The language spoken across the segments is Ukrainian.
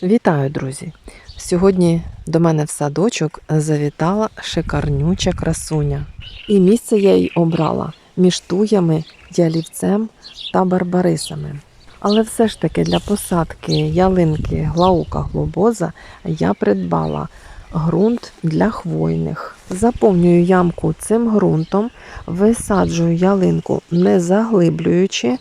Вітаю, друзі! Сьогодні до мене в садочок завітала шикарнюча красуня. І місце я їй обрала між туями, ялівцем та барбарисами. Але все ж таки для посадки ялинки глаука глобоза я придбала ґрунт для хвойних. Заповнюю ямку цим ґрунтом, висаджую ялинку не заглиблюючи,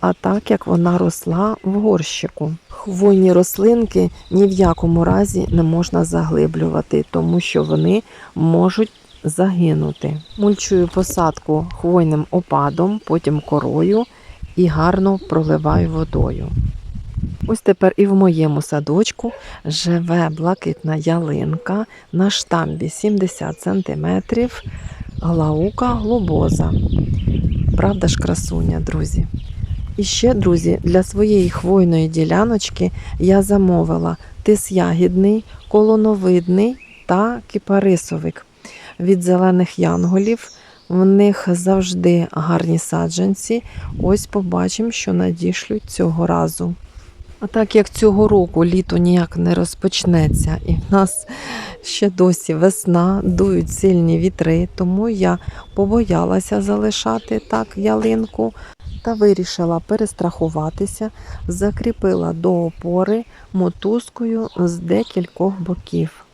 а так як вона росла в горщику. Хвойні рослинки ні в якому разі не можна заглиблювати, тому що вони можуть загинути. Мульчую посадку хвойним опадом, потім корою і гарно проливаю водою. Ось тепер і в моєму садочку живе блакитна ялинка на штамбі 70 см глаука глобоза. Правда ж, красуня, друзі? І ще, друзі, для своєї хвойної діляночки я замовила тис ягідний, колоновидний та кипарисовик від зелених янголів. В них завжди гарні саджанці. Ось побачимо, що надішлють цього разу. А так як цього року літо ніяк не розпочнеться, і в нас ще досі весна, дують сильні вітри, тому я побоялася залишати так ялинку та вирішила перестрахуватися, закріпила до опори мотузкою з декількох боків.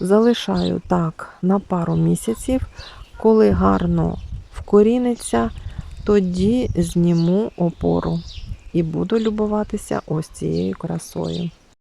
Залишаю так на пару місяців, коли гарно вкоріниться, тоді зніму опору і буду любуватися ось цією красою.